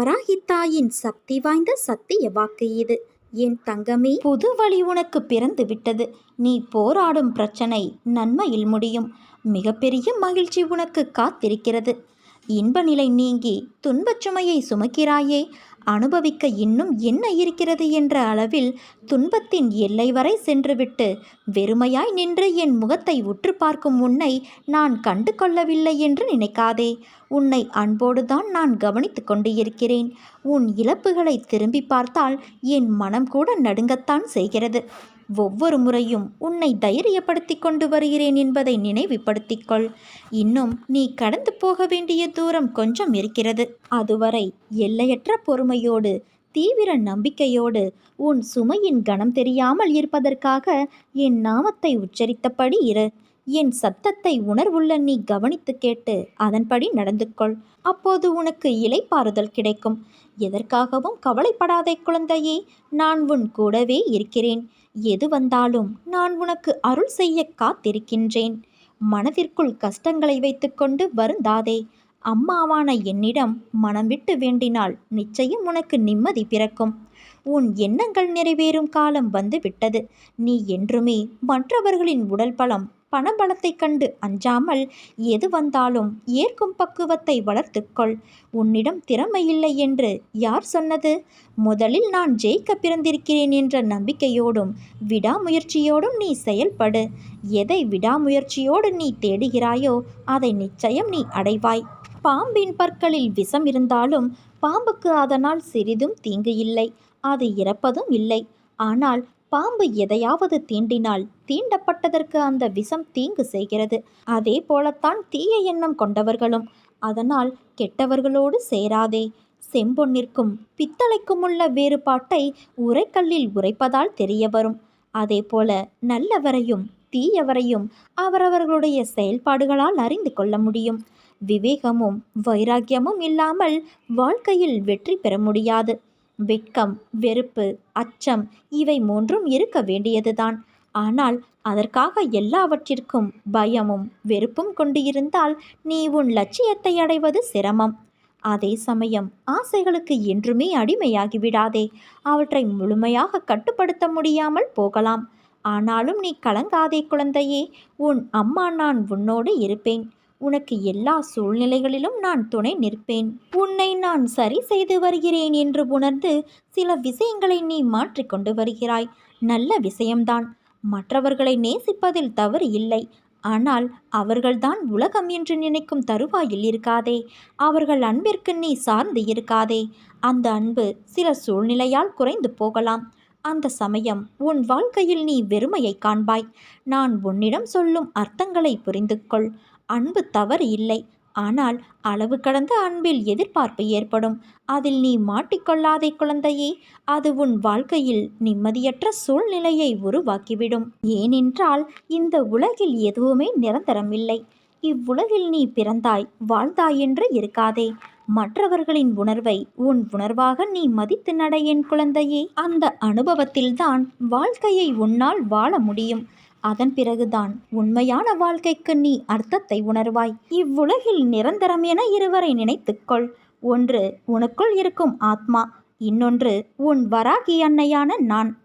வராகித்தாயின் சக்தி வாய்ந்த சத்திய வாக்கு இது. என் தங்கமே புது வழி உனக்கு பிறந்து விட்டது. நீ போராடும் பிரச்சனை நன்மையில் முடியும். மிகப்பெரிய மகிழ்ச்சி உனக்கு காத்திருக்கிறது. இன்ப நிலை நீங்கி துன்பச் சுமையை சுமக்கிறாயே அனுபவிக்க இன்னும் என்ன இருக்கிறது என்ற அளவில் துன்பத்தின் எல்லை வரை சென்றுவிட்டு வெறுமையாய் நின்று என் முகத்தை உற்று பார்க்கும் உன்னை நான் கண்டு கொள்ளவில்லை என்று நினைக்காதே. உன்னை அன்போடுதான் நான் கவனித்து கொண்டு இருக்கிறேன் உன் இழப்புகளை திரும்பி பார்த்தால் என் மனம் கூட நடுங்கத்தான் செய்கிறது. ஒவ்வொரு முறையும் உன்னை தைரியப்படுத்தி கொண்டு வருகிறேன் என்பதை நினைவுபடுத்திக்கொள். இன்னும் நீ கடந்து போக வேண்டிய தூரம் கொஞ்சம் இருக்கிறது. அதுவரை எல்லையற்ற பொறுமையோடு தீவிர நம்பிக்கையோடு உன் சுமையின் கணம் தெரியாமல் இருப்பதற்காக என் நாமத்தை உச்சரித்தபடி இரு. என் சத்தத்தை உணர்வுள்ள நீ கவனித்து கேட்டு அதன்படி நடந்து கொள் அப்போது உனக்கு இலைப்பாறுதல் கிடைக்கும். எதற்காகவும் கவலைப்படாதே குழந்தையே நான் உன் கூடவே இருக்கிறேன். எது வந்தாலும் நான் உனக்கு அருள் செய்ய காத்திருக்கின்றேன். மனதிற்குள் கஷ்டங்களை வைத்துக்கொண்டு வருந்தாதே. அம்மாவான என்னிடம் மனம் விட்டு வேண்டினால் நிச்சயம் உனக்கு நிம்மதி பிறக்கும். உன் எண்ணங்கள் நிறைவேறும் காலம் வந்து விட்டது நீ என்றுமே மற்றவர்களின் உடல் பலம் பணபலத்தைக் கண்டு அஞ்சாமல் எது வந்தாலும் ஏற்கும் பக்குவத்தை வளர்த்துக்கொள். உன்னிடம் திறமை இல்லை என்று யார் சொன்னது? முதலில் நான் ஜெயிக்க பிறந்திருக்கிறேன் என்ற நம்பிக்கையோடும் விடாமுயற்சியோடும் நீ செயல்படு. எதை விடாமுயற்சியோடு நீ தேடுகிறாயோ அதை நிச்சயம் நீ அடைவாய். பாம்பின் பற்களில் விஷம் இருந்தாலும் பாம்புக்கு அதனால் சிறிதும் தீங்கு இல்லை. அது இறப்பதும் இல்லை. ஆனால் பாம்பு எதையாவது தீண்டினால் தீண்டப்பட்டதற்கு அந்த விஷம் தீங்கு செய்கிறது. அதே போலத்தான் தீய எண்ணம் கொண்டவர்களும் அதனால் கெட்டவர்களோடு சேராதே. செம்பொன்னிற்கும் பித்தளைக்கும் உள்ள வேறுபாட்டை உரைக்கல்லில் உரைப்பதால் தெரிய வரும். அதே போல நல்லவரையும் தீயவரையும் அவரவர்களுடைய செயல்பாடுகளால் அறிந்து கொள்ள முடியும். விவேகமும் வைராக்கியமும் இல்லாமல் வாழ்க்கையில் வெற்றி பெற முடியாது. வெட்கம் வெறுப்பு அச்சம் இவை மூன்றும் இருக்க வேண்டியதுதான். ஆனால் அதற்காக எல்லாவற்றிற்கும் பயமும் வெறுப்பும் கொண்டு இருந்தால் நீ உன் லட்சியத்தை அடைவது சிரமம். அதே சமயம் ஆசைகளுக்கு என்றுமே அடிமையாகிவிடாதே அவற்றை முழுமையாக கட்டுப்படுத்த முடியாமல் போகலாம். ஆனாலும் நீ கலங்காதே குழந்தையே. உன் அம்மா நான் உன்னோடு இருப்பேன். உனக்கு எல்லா சூழ்நிலைகளிலும் நான் துணை நிற்பேன். உன்னை நான் சரி செய்து வருகிறேன் என்று உணர்ந்து சில விஷயங்களை நீ மாற்றிக்கொண்டு வருகிறாய். நல்ல விஷயம்தான். மற்றவர்களை நேசிப்பதில் தவறு இல்லை. ஆனால் அவர்கள்தான் உலகம் என்று நினைக்கும் தருவாயில் இருக்காதே. அவர்கள் அன்பிற்கு நீ சார்ந்து இருக்காதே. அந்த அன்பு சில சூழ்நிலையால் குறைந்து போகலாம். அந்த சமயம் உன் வாழ்க்கையில் நீ வெறுமையை காண்பாய். நான் உன்னிடம் சொல்லும் அர்த்தங்களை புரிந்து கொள் அன்பு தவறு இல்லை. ஆனால் அளவு கடந்த அன்பில் எதிர்பார்ப்பு ஏற்படும். அதில் நீ மாட்டிக்கொள்ளாதே குழந்தையே. அது உன் வாழ்க்கையில் நிம்மதியற்ற சூழ்நிலையை உருவாக்கிவிடும். ஏனென்றால் இந்த உலகில் எதுவுமே நிரந்தரமில்லை. இவ்வுலகில் நீ பிறந்தாய் வாழ்ந்தாய் என்று இருக்காதே. மற்றவர்களின் உணர்வை உன் உணர்வாக நீ மதித்து நட என் குழந்தையே. அந்த அனுபவத்தில்தான் வாழ்க்கையை உன்னால் வாழ முடியும். அதன் பிறகுதான் உண்மையான வாழ்க்கைக்கு நீ அர்த்தத்தை உணர்வாய். இவ்வுலகில் நிரந்தரம் என இருவரை நினைத்துக்கொள். ஒன்று உனக்குள் இருக்கும் ஆத்மா. இன்னொன்று உன் வராகி அன்னையான நான்.